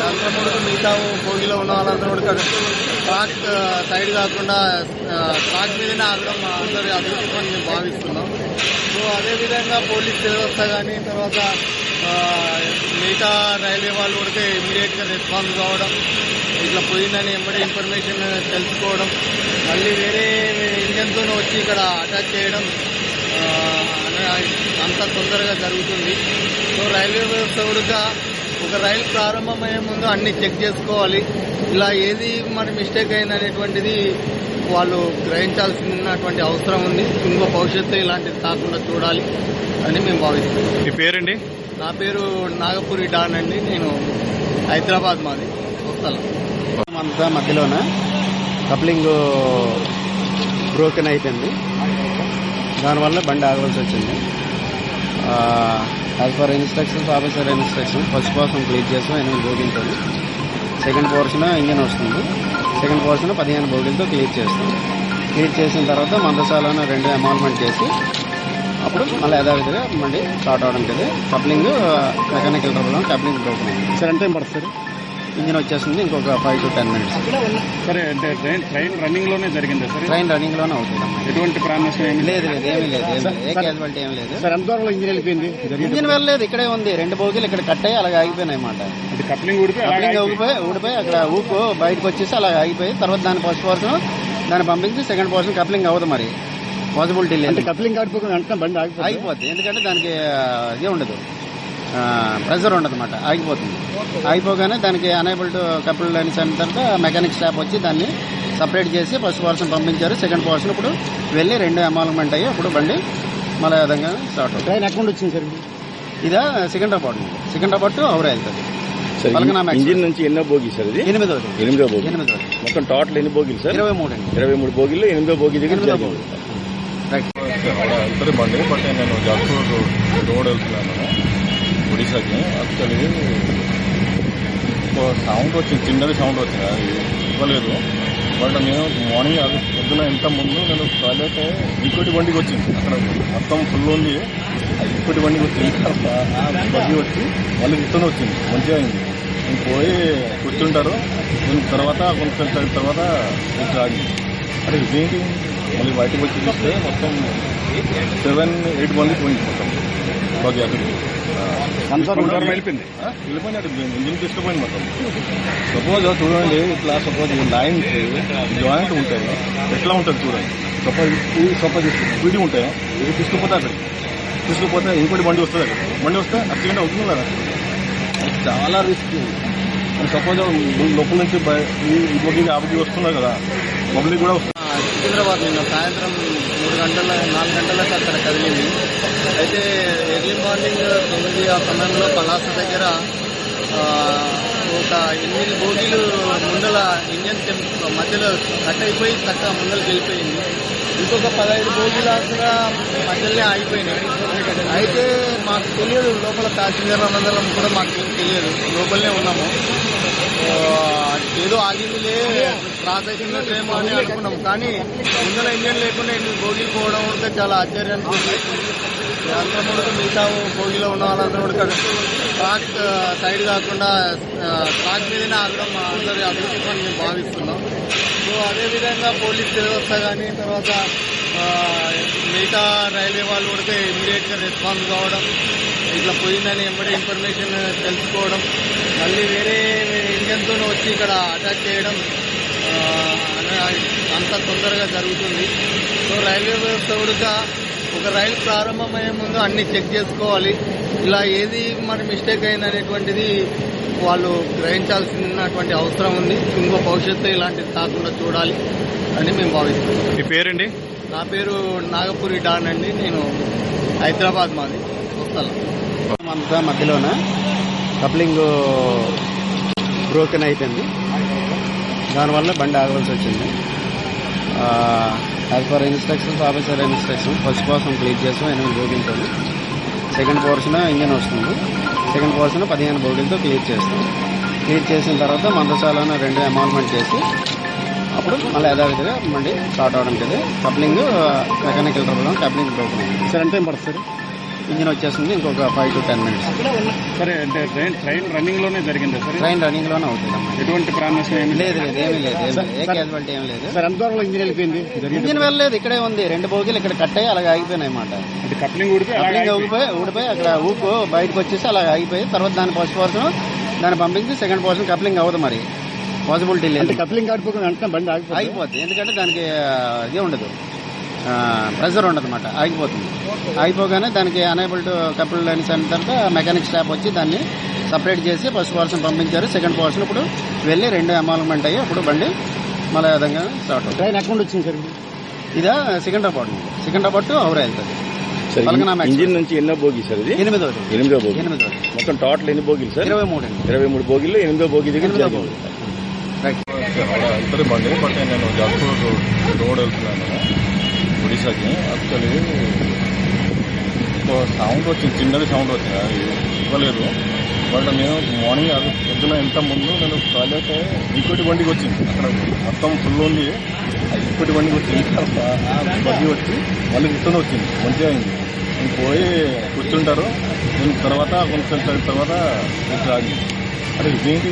అందరం కూడా మిగతా భోగిలో ఉన్న వాళ్ళందరూ కూడా ట్రాక్ సైడ్ కాకుండా ట్రాక్ మీదనే ఆగడం అందరి అభివృద్ధి పని మేము భావిస్తున్నాం. సో అదేవిధంగా పోలీస్ వ్యవస్థ కానీ తర్వాత మిగతా రైల్వే వాళ్ళు కూడా ఇమీడియట్గా రెస్పాన్స్ కావడం ఇట్లా పోయిందని ఎంబడే ఇన్ఫర్మేషన్ తెలుసుకోవడం మళ్ళీ వేరే ఇంజన్తో వచ్చి ఇక్కడ అటాక్ చేయడం అనే- అంత తొందరగా జరుగుతుంది. సో రైల్వే వ్యవస్థ కూడా ఒక రైలు ప్రారంభమయ్యే ముందు అన్ని చెక్ చేసుకోవాలి. ఇలా ఏది మరి మిస్టేక్ అయింది అనేటువంటిది వాళ్ళు గ్రహించాల్సినటువంటి అవసరం ఉంది. ఇంకో భవిష్యత్తు ఇలాంటిది కాకుండా చూడాలి అని మేము భావిస్తున్నాం. మీ పేరండి? నా పేరు నాగపురి డాన్ అండి. నేను హైదరాబాద్ మాది. వస్తాను అంతా మధ్యలోన? కప్లింగ్ బ్రోకెన్ అయిపోయింది. దానివల్ల బండి ఆగవలసి వచ్చింది. As per instructions officer instruction first portion clear చేస్తాం ఎనిమిది బోగిలతో సెకండ్ పోర్షన్ ఇంజన్ వస్తుంది. సెకండ్ పోర్షన్ పదిహేను బోగిలతో క్లియర్ చేస్తాం. క్లియర్ చేసిన తర్వాత మందసాలను రెండు అమాల్మెంట్ చేసి అప్పుడు మళ్ళీ యథావిధిగా మళ్ళీ స్టార్ట్ అవడం కదా coupling mechanical trouble coupling broken sir ఎంత టైం పడుతుంది సార్ ఇంజిన్ వచ్చేస్తుంది ఇంకొక ఫైవ్ టు టెన్ మినిట్స్ సరే అంటే ట్రైన్ ట్రైన్ రన్నింగ్లోనే జరిగిందా సార్? ట్రైన్ రన్నింగ్లోనే అవుతుంది. ఎటువంటి ప్రాణ నష్టం ఏమి లేదు లేదు ఏమీ లేదు. ఏ క్యాజువాలిటీ ఏమీ లేదు. సార్ ఎంత దూరంలో ఇంజిన్ వెళ్ళిపోయింది. ఇంజిన్ వెళ్ళలేదు ఇక్కడే ఉంది. రెండు బోగీలు ఇక్కడ కట్ అయ్యి అలాగ ఆగిపోయినాయి అన్నమాట. అంటే కప్లింగ్ ఊడిపోయి కప్లింగ్. ఊడిపోయి ఊడిపోయి అక్కడ ఊపు బయటకు వచ్చేసి అలాగ ఆగిపోయి తర్వాత దాని ఫస్ట్ పోర్షన్ దాన్ని పంపించి సెకండ్ పోర్షన్ కప్లింగ్ అవ్వదు మరి. పాసిబిలిటీ అంటే లేదు కప్లింగ్ ఆడిపోకుండా వెంటనే బండి ఆగిపోద్ది. ఎందుకంటే దానికి ఇది ఉండదు. ప్రెషర్ ఉండదు అనమాట ఆగిపోతుంది. ఆగిపోగానే దానికి అనేబుల్ టు కపుల్ లైన్స్ అయిన తర్వాత మెకానిక్ స్టాఫ్ వచ్చి దాన్ని సపరేట్ చేసి ఫస్ట్ పోర్షన్ పంపించారు. సెకండ్ పోర్షన్ ఇప్పుడు వెళ్ళి రెండు అమాల్మెంట్ అయ్యి ఇప్పుడు బండి మళ్ళీ విధంగా స్టార్ట్ అవుతుంది. ట్రైన్ ఎక్కడ వచ్చింది సార్ ఇదా? సికింద్రాబాద్ సికింద్రాబాద్ టు ఔరా వెళ్తుంది. ఇంజిన్ నుంచి ఎన్నో బోగి సార్ ఇది? ఎనిమిదోది ఎనిమిదో బోగి. మొత్తం టోటల్ ఎన్ని బోగిలు సార్? ఇరవై మూడు అండి. ఇరవై మూడు బోగిల్లో ఎనిమిదో బోగి దగ్గర ఎనిమిదో. రైట్ వెళ్తారు బండి బట్ నేను జాగ్పూర్ రోడ్ వెళ్తున్నాను. ఒడిశాకి యాక్చువల్లీ సౌండ్ వచ్చింది చిన్నది సౌండ్ వచ్చింది. అది ఇవ్వలేదు. బట్ నేను మార్నింగ్ అది పొద్దున ఇంత ముందు నేను టాయిలెట్ ఇంకోటి బండికి వచ్చింది. అక్కడ మొత్తం ఫుల్ ఉంది. అది ఇంకోటి బండికి వచ్చింది ఆ బండి వచ్చి మళ్ళీ రిటర్న్ వచ్చింది. మంచిగా అయింది. నేను పోయి కూర్చుంటారు. దీని తర్వాత కొంచెం టైం తర్వాత ఇట్లా ఆగింది. అరే ఇదేంటి? మళ్ళీ బయటకు వచ్చి చూస్తే మొత్తం సెవెన్ ఎయిట్ మందికి పోయింది మొత్తం. వెళ్ళిపోయింది. వెళ్ళిపోయింది అటు ఇంజిన్ తీసుకుపోయింది మొత్తం. సపోజ్ చూడండి ఇట్లా సపోజ్ లైన్ జాయింట్ ఉంటాయి ఎట్లా ఉంటుంది చూడండి. సపోజ్ సపోజ్ స్పీడ్ ఉంటాయి ఇది తీసుకుపోతే అక్కడ. తీసుకుపోతే ఇంకోటి బండి వస్తుంది అక్కడ. బండి వస్తే యాక్సిడెంట్ అవుతుంది కదా. చాలా రిస్క్ సపోజ్ లోపల నుంచి ఇంకొక ఆపకి వస్తున్నారు కదా పబ్లిక్ కూడా వస్తుంది. సికింద్రాబాద్ నిన్న సాయంత్రం మూడు గంటల నాలుగు గంటలకు అక్కడ కదిలింది. అయితే మార్నింగ్ తొమ్మిది ఆ సమయంలో పలాస దగ్గర ఒక ఎనిమిది బోగీలు ముందల ఇంజన్ మధ్యలో కట్ అయిపోయి చక్క ముందరికి వెళ్ళిపోయింది. ఇంకొక పదహైదు బోగీలు కూడా మధ్యలోనే ఆగిపోయినాయి. అయితే మాకు తెలియదు లోపల ప్యాసింజర్ అన్నదలం కూడా మాకు తెలియదు. లోపలనే ఉన్నాము. ఏదో ఏదో ఆగిందిలే క్రాస్ అవుతున్నట్టేమో అని అనుకున్నాం కానీ ముందర ఇంజన్ లేకుండా ఎన్ని బోగీలు పోవడం కూడా చాలా ఆశ్చర్యానికి గురిచేసింది. అందరం కూడా మిగతా భోగిలో ఉన్న వాళ్ళందరూ కూడా ట్రాక్ సైడ్ కాకుండా ట్రాక్ మీదనే ఆగడం అందరి అభివృద్ధి పని మేము భావిస్తున్నాం సో అదేవిధంగా పోలీస్ వ్యవస్థ కానీ తర్వాత మిగతా రైల్వే వాళ్ళు కొడితే ఇమీడియట్గా రెస్పాన్స్ కావడం ఇట్లా పోయిందని ఎంబడే ఇన్ఫర్మేషన్ తెలుసుకోవడం మళ్ళీ వేరే ఇంజన్తో వచ్చి ఇక్కడ అటాక్ చేయడం అనే- అంత తొందరగా జరుగుతుంది సో రైల్వే వ్యవస్థ కూడా ఒక రైలు ప్రారంభమయ్యే ముందు అన్ని చెక్ చేసుకోవాలి. ఇలా ఏది మరి మిస్టేక్ అయింది అనేటువంటిది వాళ్ళు గ్రహించాల్సినటువంటి అవసరం ఉంది. ఇంకో భవిష్యత్తు ఇలాంటిది కాకుండా చూడాలి అని మేము భావిస్తున్నాం. మీ పేరండి? నా పేరు నాగపురి డాన్ అండి. నేను హైదరాబాద్ మాది. వస్తాను అంతా మధ్యలోన? కప్లింగ్ బ్రోకెన్ అయిపోయింది. దానివల్ల బండి ఆగవలసి వచ్చింది. As per instructions officer instruction first portion clear చేసాం ఎనిమిది బోగిలతో సెకండ్ పోర్షన్ ఇంజన్ వస్తుంది. సెకండ్ పోర్షన్ పదిహేను బోగిలతో క్లియర్ చేస్తాం. క్లియర్ చేసిన తర్వాత మందసాలను రెండు అమాల్మెంట్ చేసి అప్పుడు మళ్ళీ యథావిధిగా మళ్ళీ స్టార్ట్ అవడం కదా coupling mechanical trouble coupling broken sir ఎంత టైం పడుతుంది సార్ ఇంజిన్ వచ్చేస్తుంది ఇంకొక ఫైవ్ టు టెన్ మినిట్స్ సరే అంటే ట్రైన్ ట్రైన్ రన్నింగ్లోనే జరిగిందా సార్? ట్రైన్ రన్నింగ్లోనే అవుతుంది. ఎటువంటి ప్రాణనష్టం ఏమి లేదు? లేదు ఏమీ లేదు. ఏ క్యాజువాలిటీ ఏమీ లేదు. సార్ ఎంత దూరంలో ఇంజిన్ వెళ్ళిపోయింది? ఇంజిన్ వెళ్ళలేదు ఇక్కడే ఉంది. రెండు బోగీలు ఇక్కడ కట్ అయ్యి అలాగే ఆగిపోయినాయి అన్నమాట. అంటే కప్లింగ్ ఊడిపోయి అలాగే కప్లింగ్. ఊడిపోయి ఊడిపోయి అక్కడ ఊపు బయటకు వచ్చేసి అలా ఆగిపోయి తర్వాత దాని ఫస్ట్ పోర్షన్ దాన్ని పంపించి సెకండ్ పోర్షన్ కప్లింగ్ అవ్వదు మరి. పాసిబిలిటీ లేదు. కప్లింగ్ ఆడిపోకుండా వెంటనే బండి ఆగిపోద్ది. ఎందుకంటే దానికి ఇది ఉండదు. ప్రెషర్ ఉండదు అనమాట ఆగిపోతుంది. ఆగిపోగానే దానికి అనేబుల్ టు కపుల్ లైన్స్ అయిన తర్వాత మెకానిక్ స్టాఫ్ వచ్చి దాన్ని సపరేట్ చేసి ఫస్ట్ పోర్షన్ పంపించారు. సెకండ్ పోర్షన్ ఇప్పుడు వెళ్ళి రెండు అమాల్మెంట్ అయ్యి అప్పుడు బండి మళ్ళీ విధంగా స్టార్ట్ అవుతుంది. ట్రైన్ అకౌంట్ వచ్చింది సార్ ఇది? సికింద్రాబాద్ సికింద్రాబాద్ ఔరా వెళ్తుంది. ఇంజిన్ నుంచి ఎన్నో బోగి సార్ ఇది? ఎనిమిదోది ఎనిమిదో బోగి. ఎనిమిదోది మొత్తం టోటల్ ఎన్ని బోగిలు సార్? ఇరవై మూడు అండి. ఇరవై మూడు బోగిల్లో ఎనిమిదో బోగి దగ్గర ఎనిమిదో. రైట్ వెళ్తుంది బండి బట్ నేను జాస్పూర్ రోడ్ వెళ్తున్నాను. ఒడిశాకి యాక్చువల్లీ సౌండ్ వచ్చింది చిన్నది సౌండ్ వచ్చింది అది ఇవ్వలేదు బట్ నేను మార్నింగ్ అది పొద్దున ఇంత ముందు నేను టాయిలెట్ ఇంకోటి బండికి వచ్చింది అక్కడ మొత్తం ఫుల్ ఉంది ఆ ఇంకోటి బండికి వచ్చింది బండి వచ్చి మళ్ళీ రిటర్న్ వచ్చింది మంచిగా అయింది నేను పోయి కూర్చుంటారు నేను తర్వాత కొంచెం తర్వాత ఇట్లా ఆగింది. అరే ఇదేంటి